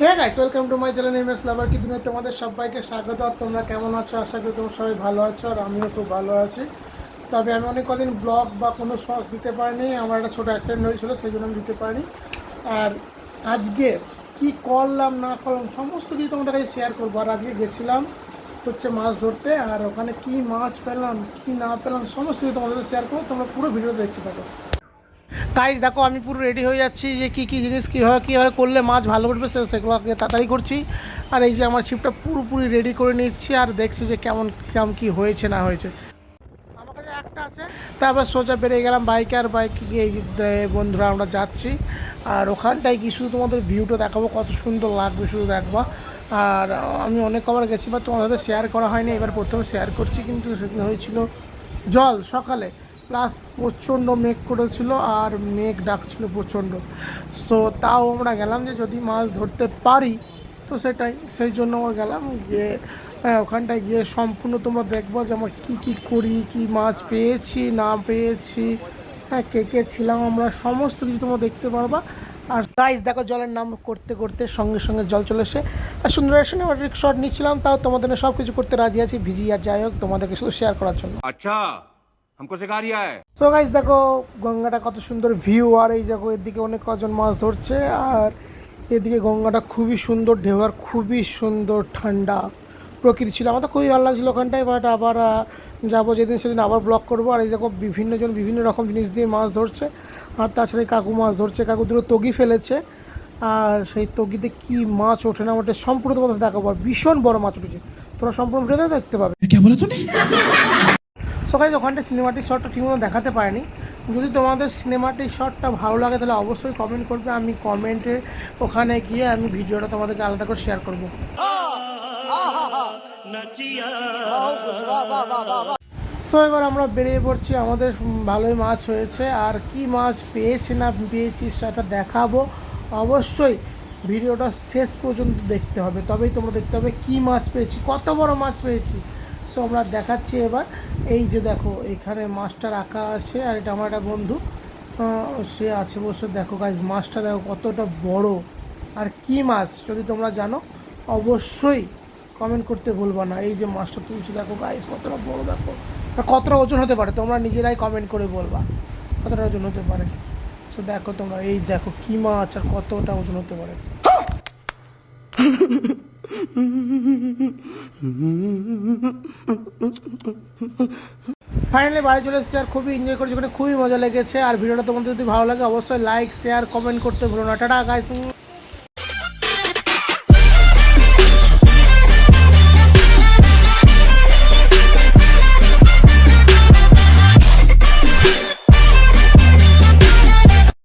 Hey guys welcome to my channel M S lover কি দুনিয়া তোমাদের সবাইকে স্বাগত। আর তোমরা কেমন আছো? আশা করি তোমরা সবাই ভালো আছো আর আমিও খুব ভালো আছি। তবে আমি অনেক কদিন ব্লগ বা কোনো শর্টস দিতে পারিনি। আমার একটা ছোটো অ্যাক্সিডেন্ট হয়েছিল, সেই জন্য আমি দিতে পারিনি। আর আজকে কি করলাম, না করলাম, সমস্ত কিছু তোমাদের কাছে শেয়ার করব। আর আজকে গেছিলাম হচ্ছে মাছ ধরতে। আর ওখানে কি মাছ পেলাম, কি না পেলাম, সমস্ত কিছু তোমাদের শেয়ার করব। তোমরা পুরো ভিডিও দেখতে থাকো। গাইজ দেখো, আমি পুরো রেডি হয়ে যাচ্ছি যে কী কী জিনিস কীভাবে কীভাবে করলে মাছ ভালো উঠবে, সে সেগুলো তাড়াতাড়ি করছি। আর এই যে আমার ছিপটা পুরোপুরি রেডি করে নিচ্ছি আর দেখছি যে কেমন কেমন কী হয়েছে, না হয়েছে। আমার কাছে একটা আছে। তারপর সোজা বেরিয়ে গেলাম বাইকে আর বাইকে গিয়ে বন্ধুরা, আমরা যাচ্ছি। আর ওখানটায় কি শুধু তোমাদের ভিউটা দেখাবো, কত সুন্দর লাগবে শুধু দেখবা। আর আমি অনেক কবার গেছি বা তোমাদের শেয়ার করা হয়নি। এবার প্রথমে শেয়ার করছি, কিন্তু সেদিন হয়েছিল জল সকালে। প্লাস প্রচণ্ড মেঘ করেছিল আর মেঘ ডাকছিল প্রচণ্ড। সো তাও আমরা গেলাম যে যদি মাছ ধরতে পারি, তো সেটাই। সেই জন্য আমরা গেলাম গিয়ে হ্যাঁ, ওখানটায় গিয়ে সম্পূর্ণ তোমরা দেখব যে আমরা কী কী করি, কি মাছ পেয়েছি, না পেয়েছি। হ্যাঁ কে কে ছিলাম আমরা, সমস্ত কিছু তোমরা দেখতে পারবা। আর গাইজ দেখো জলের নাম করতে করতে সঙ্গে সঙ্গে জল চলে এসে, আর সুন্দর সঙ্গে শট নিচ্ছিলাম, তাও তোমাদের সব কিছু করতে রাজি আছি। ভিজি আর যাই হোক, তোমাদেরকে শুধু শেয়ার করার জন্য। আচ্ছা। हमको सिखा रिया है তো গাইজ দেখো গঙ্গাটা কত সুন্দর ভিউ আর এই দেখো এদিকে অনেক কজন মাছ ধরছে আর এদিকে গঙ্গাটা খুবই সুন্দর ঢেউ আর খুবই সুন্দর ঠান্ডা প্রকৃতি ছিল আমার তো খুবই ভালো লাগছিলো ওখানটায় বাট আবার আহ, যাবো যেদিন সেদিন আবার ব্লগ করবো আর এই দেখো বিভিন্ন জন বিভিন্ন রকম জিনিস দিয়ে মাছ ধরছে আর তাছাড়া এই কাকু মাছ ধরছে কাকু দুটো তগি ফেলেছে আর সেই তগিতে কি মাছ ওঠে না ওঠে সম্পূর্ণ তোমাদের দেখাবো আর ভীষণ বড় মাছ উঠেছে তোমরা সম্পূর্ণ ভিডিওতে দেখতে পাবে সকালে ওখানটা সিনেমাটিক শটটা ঠিকমতো দেখাতে পারেনি। যদি তোমাদের সিনেমাটিক শটটা ভালো লাগে, তাহলে অবশ্যই কমেন্ট করবে। আমি কমেন্টে ওখানে গিয়ে আমি ভিডিওটা তোমাদেরকে আলাদা করে শেয়ার করব। সো এবার আমরা বেরিয়ে পড়ছি। আমাদের ভালোই মাছ হয়েছে। আর কি মাছ পেয়েছি না পেয়েছি সেটা দেখাবো। অবশ্যই ভিডিওটা শেষ পর্যন্ত দেখতে হবে। তবেই তোমরা দেখতে হবে কি মাছ পেয়েছি, কত বড় মাছ পেয়েছি। সো আমরা দেখাচ্ছি এবার। এই যে দেখো, এখানে মাছটা রাখা আছে আর এটা আমার একটা বন্ধু সে আছে বসে। দেখো গাইজ মাছটা দেখো কতটা বড়। আর কি মাছ, যদি তোমরা জানো, অবশ্যই কমেন্ট করতে ভুলবা না। এই যে মাছটা তুলছি, দেখো গাইজ কতটা বড়, দেখো। কতটা ওজন হতে পারে, তোমরা নিজেরাই কমেন্ট করে বলবা। কতটা ওজন হতে পারে। সো দেখো তোমরা, এই দেখো কি মাছ আর কতটা ওজন হতে পারে। ফাইনালি বাড়ি চলে এসেছি আর খুবই এনজয় করেছি। ওখানে খুবই মজা লেগেছে। আর ভিডিওটা তোমাদের যদি ভালো লাগে, অবশ্যই লাইক শেয়ার কমেন্ট করতে ভুলো না। Tata guys